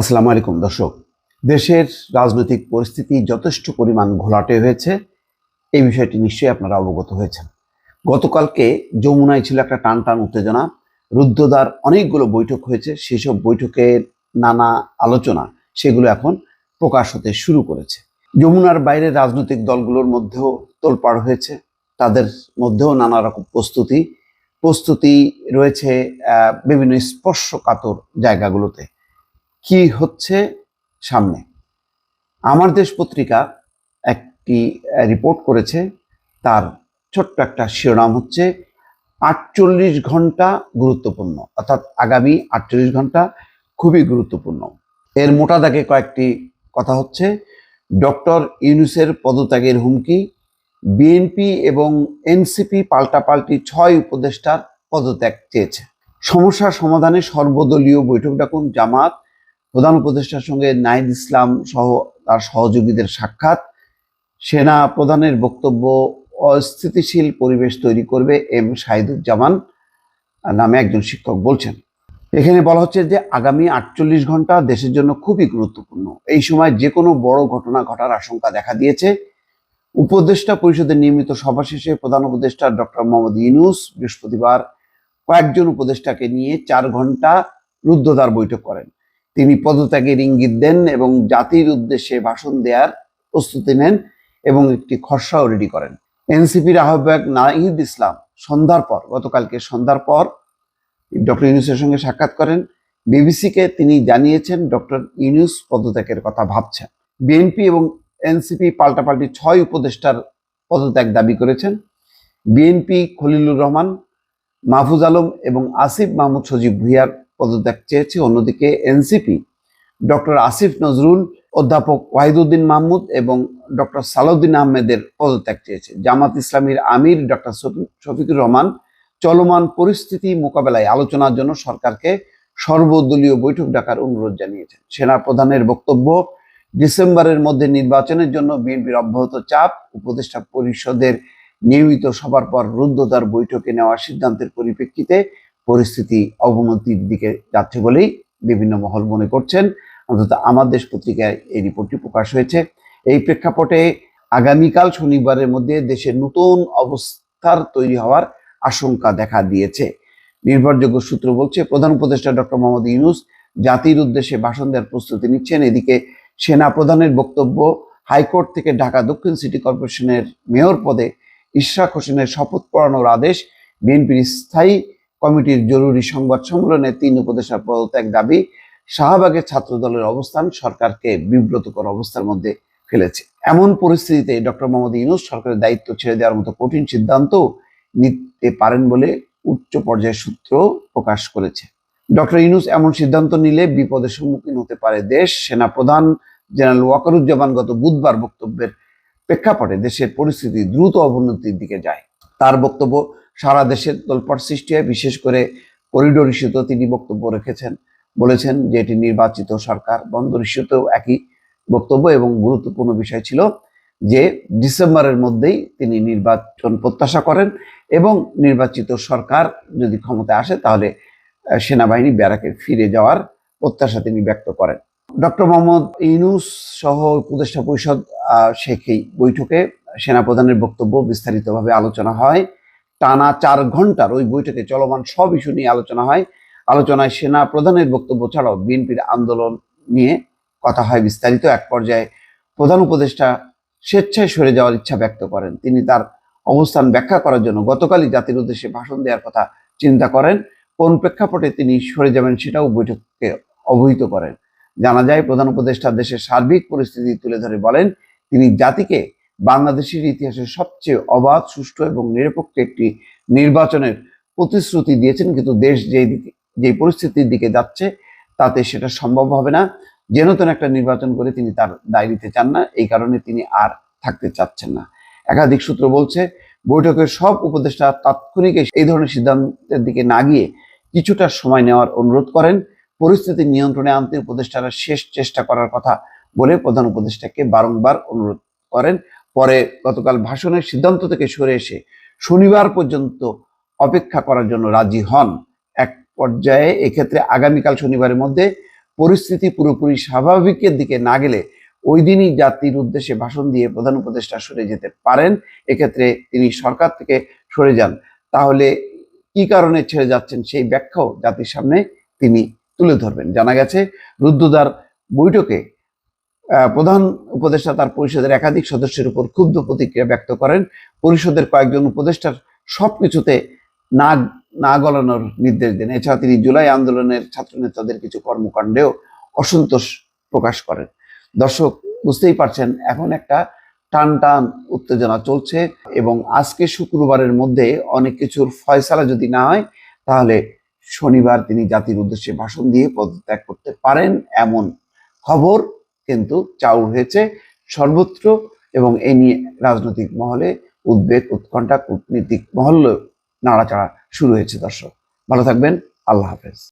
আসসালামু আলাইকুম, দর্শক। দেশের রাজনৈতিক পরিস্থিতি যথেষ্ট পরিমাণ ঘোলাটে হয়েছে। এই বিষয়টি নিশ্চয়ই আপনারা অবগত হয়েছেন। গতকালকে যমুনায় ছিল একটা টান টান উত্তেজনা। রুদ্ধদ্বার অনেকগুলো বৈঠক হয়েছে। সেসব বৈঠকের নানা আলোচনা, সেগুলো এখন প্রকাশ হতে শুরু করেছে। যমুনার বাইরে রাজনৈতিক দলগুলোর মধ্যেও তোলপাড় হয়েছে। তাদের মধ্যেও নানা রকম প্রস্তুতি প্রস্তুতি রয়েছে বিভিন্ন স্পর্শকাতর জায়গাগুলোতে। কি হচ্ছে সামনে? আমার দেশ পত্রিকা একটি রিপোর্ট করেছে, তার ছোট্ট একটা শিরোনাম হচ্ছে, আটচল্লিশ ঘণ্টা গুরুত্বপূর্ণ। অর্থাৎ আগামী আটচল্লিশ ঘণ্টা খুবই গুরুত্বপূর্ণ। এর মোটা দাগে কয়েকটি কথা হচ্ছে, ডক্টর ইউনুসের পদত্যাগের হুমকি, বিএনপি এবং এনসিপি পাল্টাপাল্টি ছয় উপদেষ্টার পদত্যাগ চেয়েছে। সমস্যার সমাধানে সর্বদলীয় বৈঠক ডাকুন জামাত প্রধান উপদেষ্টার সঙ্গে নাইদ ইসলাম সহ তার সহযোগীদের সাক্ষাৎ। সেনা প্রধানের বক্তব্য, অস্থিতিশীল পরিবেশ তৈরি করবে এম শাহিদুজ্জামান নামে একজন শিক্ষক বলছেন। এখানে বলা হচ্ছে যে আগামী আটচল্লিশ ঘণ্টা দেশের জন্য খুবই গুরুত্বপূর্ণ। এই সময় যে কোনো বড় ঘটনা ঘটার আশঙ্কা দেখা দিয়েছে। উপদেষ্টা পরিষদের নিয়মিত সভা শেষে প্রধান উপদেষ্টা ডক্টর মোহাম্মদ ইউনুস বৃহস্পতিবার কয়েকজন উপদেষ্টাকে নিয়ে চার ঘণ্টা রুদ্ধদ্বার বৈঠক করেন। তিনি পদত্যাগের ইঙ্গিত দেন এবং জাতির উদ্দেশ্যে ভাষণ দেওয়ার প্রস্তুতি নেন এবং একটি খসড়াও রেডি করেন। এনসিপির আহ্বায়ক নাহিদ ইসলাম সন্ধ্যার পর, গতকালকে সন্ধ্যার পর ডক্টর ইউনুসের সঙ্গে সাক্ষাৎ করেন। বিবিসিকে তিনি জানিয়েছেন, ডক্টর ইউনুস পদত্যাগের কথা ভাবছেন। বিএনপি এবং এনসিপি পাল্টাপাল্টি ছয় উপদেষ্টার পদত্যাগ দাবি করেছেন। বিএনপি খলিলুর রহমান, মাহফুজ আলম এবং আসিফ মাহমুদ সজীব ভুইয়ার পদত্যাগ চেয়েছে। অন্যদিকে এনসিপি ডক্টর আসিফ নজরুল, অধ্যাপক ওয়াহিদুদ্দিন মাহমুদ এবং ডক্টর সালাউদ্দিন আহমেদের পদত্যাগ চেয়েছে। জামাত ইসলামীর আমির ডক্টর শফি- শফিকুর রহমান, চলমান পরিস্থিতি মোকাবেলায় আলোচনার জন্য সরকারকে সর্বদলীয় বৈঠক ডাকার অনুরোধ জানিয়েছেন। সেনা প্রধানের বক্তব্য, ডিসেম্বরের মধ্যে নির্বাচনের জন্য বিএনপির অব্যাহত চাপ, উপদেষ্টা পরিষদের নিয়মিত সবার পর রুদ্ধতার বৈঠকে নেওয়া সিদ্ধান্তের পরিপ্রেক্ষিতে পরিস্থিতি অবনতির দিকে যাচ্ছে বলেই বিভিন্ন মহল মনে করছেন। অন্তত আমার দেশ পত্রিকায় এই রিপোর্টটি প্রকাশ হয়েছে। এই প্রেক্ষাপটে আগামীকাল শনিবারের মধ্যে দেশের নতুন অবস্থার তৈরি হওয়ার আশঙ্কা দেখা দিয়েছে। নির্ভরযোগ্য সূত্র বলছে, প্রধান উপদেষ্টা ডক্টর মোহাম্মদ ইউনুস জাতির উদ্দেশ্যে ভাষণ দেওয়ার প্রস্তুতি নিচ্ছেন। এদিকে সেনা প্রধানের বক্তব্য, হাইকোর্ট থেকে ঢাকা দক্ষিণ সিটি কর্পোরেশনের মেয়র পদে ইশরাক হোসেনের শপথ পড়ানোর আদেশ, বিএনপির স্থায়ী কমিটির জরুরি সংবাদ সম্মেলনে তিন উপদেষ্টার পদত্যাগ দাবি শাহবাগের ছাত্র দলের অবস্থান সরকারকে বিব্রতকর অবস্থার মধ্যে ফেলেছে। এমন পরিস্থিতিতে ডক্টর মোহাম্মদ ইউনুস সরকারের দায়িত্ব ছেড়ে দেওয়ার মতো কঠিন সিদ্ধান্ত নিতে পারেন বলে উচ্চ পর্যায়ের সূত্র প্রকাশ করেছে। ডক্টর ইউনুস এমন সিদ্ধান্ত নিলে বিপদের সম্মুখীন হতে পারে দেশ। সেনা প্রধান জেনারেল ওয়াকারুজ্জামান গত বুধবার বক্তব্যের প্রেক্ষাপটে দেশের পরিস্থিতি দ্রুত অবনতির দিকে যায়। তার বক্তব্য সারা দেশের তোলপাড় সৃষ্টি হয়। বিশেষ করে করিডোর ইস্যুতেও তিনি বক্তব্য রেখেছেন। বলেছেন যে এটি নির্বাচিত সরকার বন্দর ইস্যুতেও একই বক্তব্য এবং গুরুত্বপূর্ণ বিষয় ছিল যে ডিসেম্বরের মধ্যেই তিনি নির্বাচন প্রত্যাশা করেন এবং নির্বাচিত সরকার যদি ক্ষমতায় আসে তাহলে সেনাবাহিনী ব্যারাকে ফিরে যাওয়ার প্রত্যাশা তিনি ব্যক্ত করেন। ডক্টর মোহাম্মদ ইউনুস সহ উপদেষ্টা পরিষদ সেই বৈঠকে সেনাপ্রধানের বক্তব্য বিস্তারিতভাবে আলোচনা হয়। টানা চার ঘণ্টার ওই বৈঠকে চলমান সব ইস্যু নিয়ে আলোচনা হয়। আলোচনায় সেনা প্রধানের বক্তব্য ছাড়াও বিএনপির আন্দোলন নিয়ে কথা হয় বিস্তারিত। এক পর্যায়ে প্রধান উপদেষ্টা স্বেচ্ছায় সরে যাওয়ার ইচ্ছা ব্যক্ত করেন। তিনি তার অবস্থান ব্যাখ্যা করার জন্য গতকালই জাতির উদ্দেশ্যে ভাষণ দেওয়ার কথা চিন্তা করেন। কোন প্রেক্ষাপটে তিনি সরে যাবেন সেটাও বৈঠককে অবহিত করেন। জানা যায়, প্রধান উপদেষ্টা দেশের সার্বিক পরিস্থিতি তুলে ধরে বলেন, তিনি জাতিকে বাংলাদেশের ইতিহাসের সবচেয়ে অবাধ, সুষ্ঠু এবং নিরপেক্ষ একটি নির্বাচনের প্রতিশ্রুতি দিয়েছেন। কিন্তু দেশ যেই দিকে যে পরিস্থিতির দিকে যাচ্ছে, তাতে সেটা সম্ভব হবে না। যেন তেন একটা নির্বাচন করে তিনি তার দায় নিতে চান না, এই কারণে তিনি আর থাকতে চাচ্ছেন না। একাধিক সূত্র বলছে, বৈঠকের সব উপদেষ্টা তাৎক্ষণিক এই ধরনের সিদ্ধান্তের দিকে না গিয়ে কিছুটা সময় নেওয়ার অনুরোধ করেন। পরিস্থিতি নিয়ন্ত্রণে আনতে উপদেষ্টারা শেষ চেষ্টা করার কথা বলে প্রধান উপদেষ্টাকে বারংবার অনুরোধ করেন। পরে গতকাল ভাষণের সিদ্ধান্ত থেকে সরে এসে শনিবার পর্যন্ত অপেক্ষা করার জন্য রাজি হন। এক পর্যায়ে এক্ষেত্রে আগামীকাল শনিবারের মধ্যে পরিস্থিতি পুরোপুরি স্বাভাবিকের দিকে না গেলে ওই দিনই জাতির উদ্দেশ্যে ভাষণ দিয়ে প্রধান উপদেষ্টা সরে যেতে পারেন। এক্ষেত্রে তিনি সরকার থেকে সরে যান। তাহলে কি কারণে ছেড়ে যাচ্ছেন সেই ব্যাখ্যাও জাতির সামনে তিনি তুলে ধরবেন। জানা গেছে রুদ্ধদ্বার বৈঠকে প্রধান উপদেষ্টা তার পরিষদের একাধিক সদস্যের উপর ক্ষুব্ধ প্রতিক্রিয়া ব্যক্ত করেন। পরিষদের কয়েকজন উপদেষ্টার সবকিছুতে না না গলানোর নির্দেশ দেন। এছাড়া তিনি জুলাই আন্দোলনের ছাত্রনেতাদের কিছু কর্মকাণ্ডেও অসন্তোষ প্রকাশ করেন। দর্শক, বুঝতেই পারছেন, এখন একটা টান টান উত্তেজনা চলছে এবং আজকে শুক্রবারের মধ্যে অনেক কিছুর ফয়সালা যদি না হয়, তাহলে শনিবার তিনি জাতির উদ্দেশ্যে ভাষণ দিয়ে পদত্যাগ করতে পারেন এমন খবর কিন্তু চাউর হয়েছে সর্বত্র এবং এ নিয়ে রাজনৈতিক মহলে উদ্বেগ, উৎকণ্ঠা, কূটনীতিক মহল নাড়াচাড়া শুরু হয়েছে দর্শক। ভালো থাকবেন, আল্লাহ হাফেজ।